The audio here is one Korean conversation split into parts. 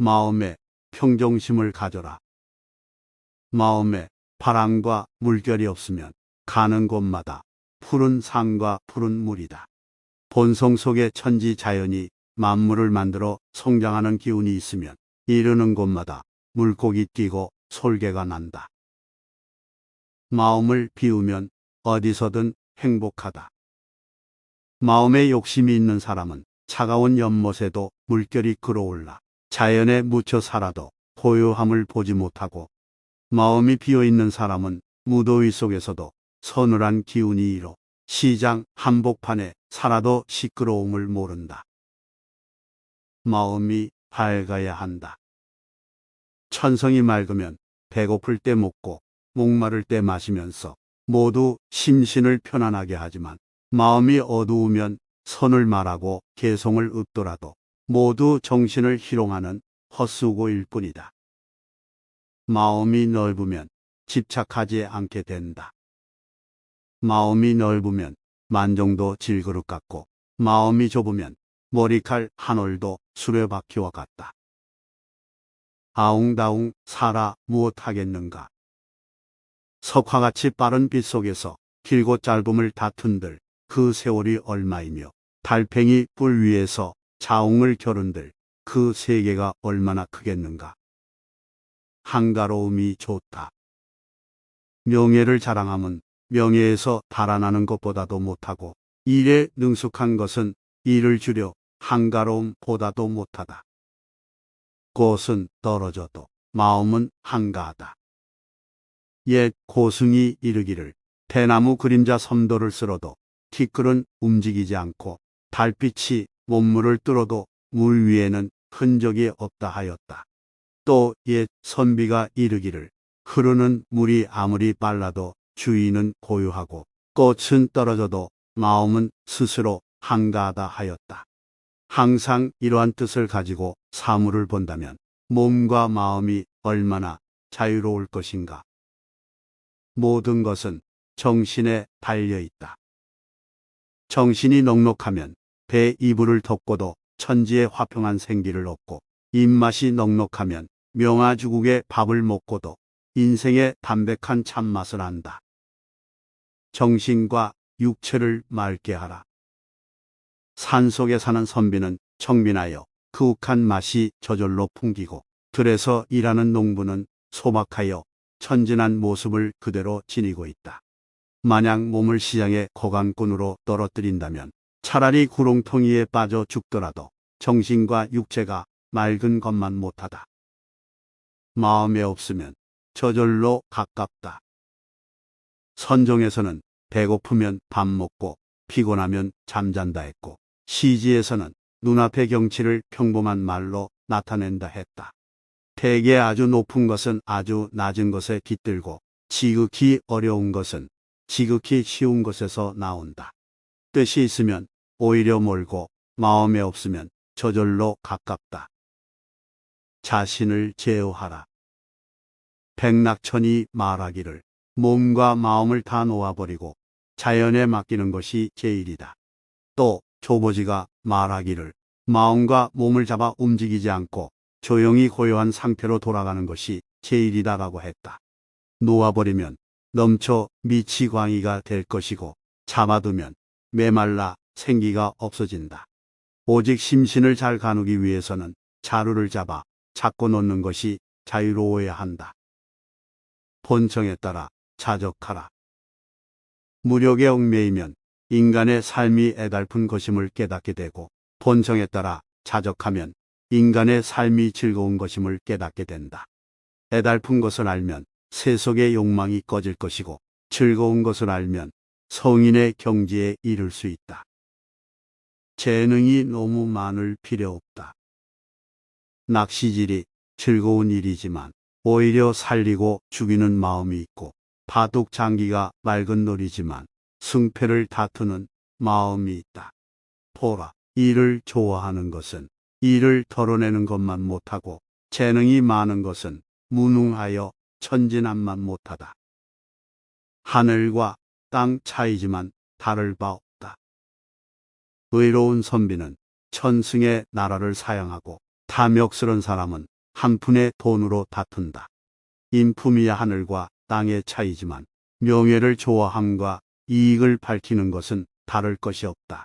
마음에 평정심을 가져라. 마음에 바람과 물결이 없으면 가는 곳마다 푸른 산과 푸른 물이다. 본성 속에 천지 자연이 만물을 만들어 성장하는 기운이 있으면 이르는 곳마다 물고기 뛰고 솔개가 난다. 마음을 비우면 어디서든 행복하다. 마음에 욕심이 있는 사람은 차가운 연못에도 물결이 끌어올라 자연에 묻혀 살아도 고요함을 보지 못하고 마음이 비어 있는 사람은 무더위 속에서도 서늘한 기운이 일어 시장 한복판에 살아도 시끄러움을 모른다. 마음이 밝아야 한다. 천성이 맑으면 배고플 때 먹고 목마를 때 마시면서 모두 심신을 편안하게 하지만 마음이 어두우면 선을 말하고 개성을 읊더라도 모두 정신을 희롱하는 헛수고일 뿐이다. 마음이 넓으면 집착하지 않게 된다. 마음이 넓으면 만정도 질그릇 같고 마음이 좁으면 머리칼 한 올도 수레바퀴와 같다. 아웅다웅 살아 무엇하겠는가. 석화같이 빠른 빛 속에서 길고 짧음을 다툰들 그 세월이 얼마이며 달팽이 뿔 위에서 자웅을 겨룬들 그 세계가 얼마나 크겠는가. 한가로움이 좋다. 명예를 자랑함은 명예에서 달아나는 것보다도 못하고 일에 능숙한 것은 일을 줄여 한가로움보다도 못하다. 꽃은 떨어져도 마음은 한가하다. 옛 고승이 이르기를 대나무 그림자 섬도를 쓸어도 티끌은 움직이지 않고 달빛이 몸물을 뚫어도 물 위에는 흔적이 없다 하였다. 또 옛 선비가 이르기를 흐르는 물이 아무리 빨라도 주인은 고요하고 꽃은 떨어져도 마음은 스스로 한가하다 하였다. 항상 이러한 뜻을 가지고 사물을 본다면 몸과 마음이 얼마나 자유로울 것인가. 모든 것은 정신에 달려 있다. 정신이 넉넉하면 배 이불을 덮고도 천지의 화평한 생기를 얻고 입맛이 넉넉하면 명아주국의 밥을 먹고도 인생의 담백한 참맛을 안다. 정신과 육체를 맑게 하라. 산속에 사는 선비는 청민하여 그욱한 맛이 저절로 풍기고 들에서 일하는 농부는 소박하여 천진한 모습을 그대로 지니고 있다. 만약 몸을 시장의 거강꾼으로 떨어뜨린다면 차라리 구렁텅이에 빠져 죽더라도 정신과 육체가 맑은 것만 못하다. 마음에 없으면 저절로 가깝다. 선종에서는 배고프면 밥 먹고 피곤하면 잠잔다 했고 시지에서는 눈앞의 경치를 평범한 말로 나타낸다 했다. 대개 아주 높은 것은 아주 낮은 것에 깃들고 지극히 어려운 것은 지극히 쉬운 것에서 나온다. 뜻이 있으면 오히려 멀고 마음에 없으면 저절로 가깝다. 자신을 제어하라. 백낙천이 말하기를 몸과 마음을 다 놓아버리고 자연에 맡기는 것이 제일이다. 또 조보지가 말하기를 마음과 몸을 잡아 움직이지 않고 조용히 고요한 상태로 돌아가는 것이 제일이다라고 했다. 놓아버리면 넘쳐 미치광이가 될 것이고 잡아두면 메말라 생기가 없어진다. 오직 심신을 잘 가누기 위해서는 자루를 잡아 잡고 놓는 것이 자유로워야 한다. 본성에 따라 자적하라. 무력에 얽매이면 인간의 삶이 애달픈 것임을 깨닫게 되고 본성에 따라 자적하면 인간의 삶이 즐거운 것임을 깨닫게 된다. 애달픈 것을 알면 세속의 욕망이 꺼질 것이고 즐거운 것을 알면 성인의 경지에 이를 수 있다. 재능이 너무 많을 필요 없다. 낚시질이 즐거운 일이지만 오히려 살리고 죽이는 마음이 있고 바둑 장기가 맑은 놀이지만 승패를 다투는 마음이 있다. 보라, 일을 좋아하는 것은 일을 덜어내는 것만 못하고 재능이 많은 것은 무능하여 천진함만 못하다. 하늘과 땅 차이지만 다를 바 없다. 의로운 선비는 천승의 나라를 사양하고 탐욕스런 사람은 한 푼의 돈으로 다툰다. 인품이야 하늘과 땅의 차이지만 명예를 좋아함과 이익을 밝히는 것은 다를 것이 없다.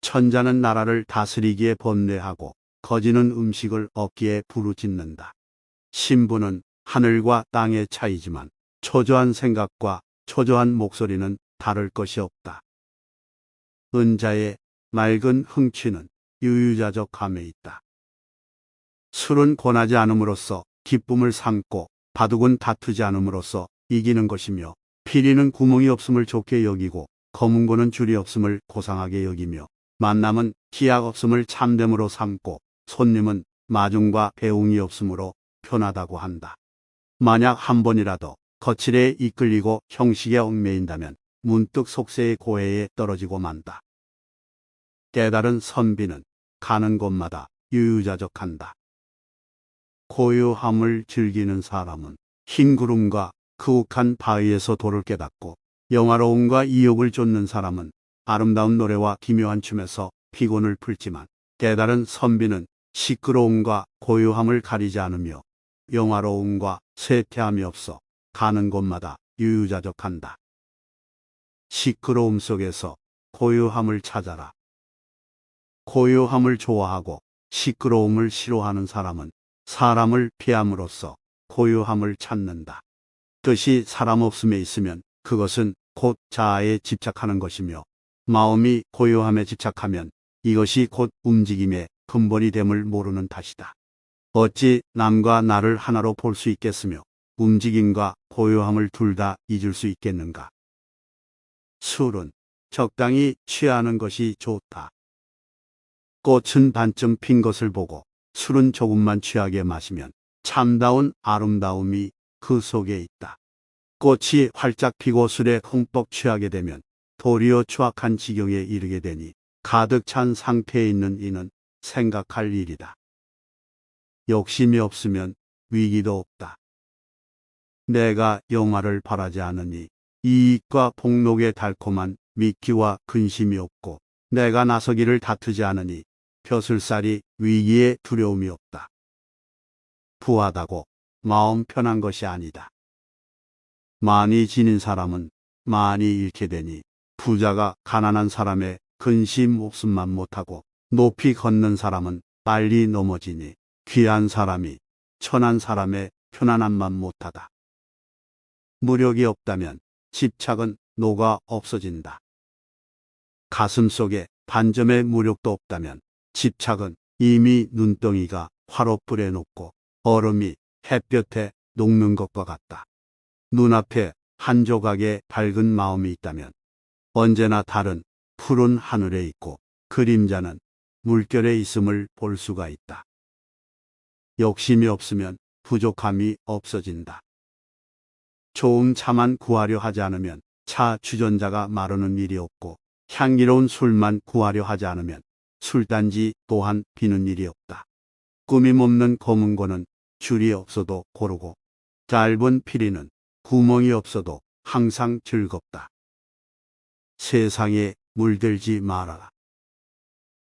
천자는 나라를 다스리기에 번뇌하고 거지는 음식을 얻기에 부르짖는다. 신부는 하늘과 땅의 차이지만 초조한 생각과 초조한 목소리는 다를 것이 없다. 은자의 맑은 흥취는 유유자적 감에 있다. 술은 권하지 않음으로써 기쁨을 삼고 바둑은 다투지 않음으로써 이기는 것이며 피리는 구멍이 없음을 좋게 여기고 검은 고는 줄이 없음을 고상하게 여기며 만남은 기약 없음을 참됨으로 삼고 손님은 마중과 배웅이 없으므로 편하다고 한다. 만약 한 번이라도 거칠에 이끌리고 형식에 얽매인다면 문득 속세의 고해에 떨어지고 만다. 깨달은 선비는 가는 곳마다 유유자적한다. 고요함을 즐기는 사람은 흰 구름과 그욱한 바위에서 도를 깨닫고 영화로움과 이욕을 쫓는 사람은 아름다운 노래와 기묘한 춤에서 피곤을 풀지만 깨달은 선비는 시끄러움과 고요함을 가리지 않으며 영화로움과 쇠퇴함이 없어 가는 곳마다 유유자적한다. 시끄러움 속에서 고요함을 찾아라. 고요함을 좋아하고 시끄러움을 싫어하는 사람은 사람을 피함으로써 고요함을 찾는다. 뜻이 사람 없음에 있으면 그것은 곧 자아에 집착하는 것이며 마음이 고요함에 집착하면 이것이 곧 움직임의 근본이 됨을 모르는 탓이다. 어찌 남과 나를 하나로 볼 수 있겠으며 움직임과 고요함을 둘 다 잊을 수 있겠는가? 술은 적당히 취하는 것이 좋다. 꽃은 반쯤 핀 것을 보고 술은 조금만 취하게 마시면 참다운 아름다움이 그 속에 있다. 꽃이 활짝 피고 술에 흠뻑 취하게 되면 도리어 추악한 지경에 이르게 되니 가득 찬 상태에 있는 이는 생각할 일이다. 욕심이 없으면 위기도 없다. 내가 영화를 바라지 않으니 이익과 복록의 달콤한 미끼와 근심이 없고 내가 나서기를 다투지 않으니 벼슬살이 위기에 두려움이 없다. 부하다고 마음 편한 것이 아니다. 많이 지닌 사람은 많이 잃게 되니 부자가 가난한 사람의 근심 목숨만 못하고 높이 걷는 사람은 빨리 넘어지니 귀한 사람이 천한 사람의 편안함만 못하다. 무력이 없다면 집착은 녹아 없어진다. 가슴 속에 반점의 무력도 없다면 집착은 이미 눈덩이가 화롯불에 녹고 얼음이 햇볕에 녹는 것과 같다. 눈앞에 한 조각의 밝은 마음이 있다면 언제나 다른 푸른 하늘에 있고 그림자는 물결에 있음을 볼 수가 있다. 욕심이 없으면 부족함이 없어진다. 좋은 차만 구하려 하지 않으면 차 주전자가 마르는 일이 없고 향기로운 술만 구하려 하지 않으면 술단지 또한 비는 일이 없다. 꾸밈 없는 검은고는 줄이 없어도 고르고 짧은 피리는 구멍이 없어도 항상 즐겁다. 세상에 물들지 말아라.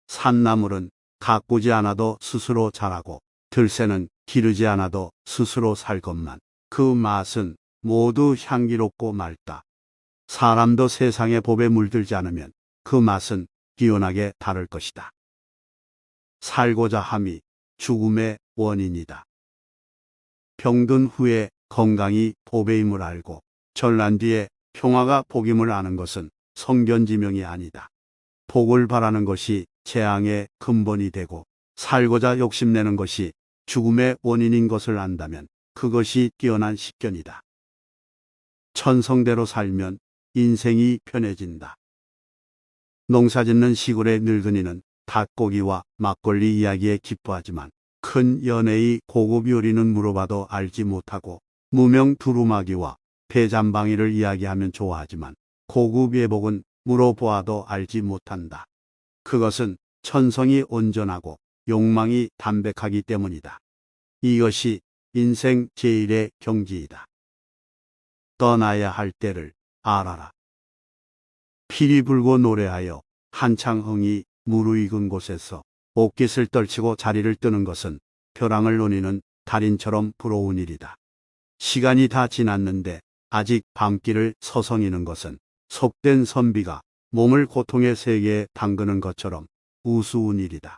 산나물은 가꾸지 않아도 스스로 자라고 들새는 기르지 않아도 스스로 살 것만 그 맛은 모두 향기롭고 맑다. 사람도 세상의 법에 물들지 않으면 그 맛은 기원하게 다를 것이다. 살고자 함이 죽음의 원인이다. 병든 후에 건강이 보배임을 알고 전란 뒤에 평화가 복임을 아는 것은 성견지명이 아니다. 복을 바라는 것이 재앙의 근본이 되고 살고자 욕심내는 것이 죽음의 원인인 것을 안다면 그것이 뛰어난 식견이다. 천성대로 살면 인생이 편해진다. 농사짓는 시골의 늙은이는 닭고기와 막걸리 이야기에 기뻐하지만 큰 연예의 고급 요리는 물어봐도 알지 못하고 무명 두루마기와 배잠방이를 이야기하면 좋아하지만 고급 예복은 물어보아도 알지 못한다. 그것은 천성이 온전하고 욕망이 담백하기 때문이다. 이것이 인생 제일의 경지이다. 떠나야 할 때를 알아라. 피리 불고 노래하여 한창 흥이 무르익은 곳에서 옷깃을 떨치고 자리를 뜨는 것은 벼랑을 노니는 달인처럼 부러운 일이다. 시간이 다 지났는데 아직 밤길을 서성이는 것은 속된 선비가 몸을 고통의 세계에 담그는 것처럼 우스운 일이다.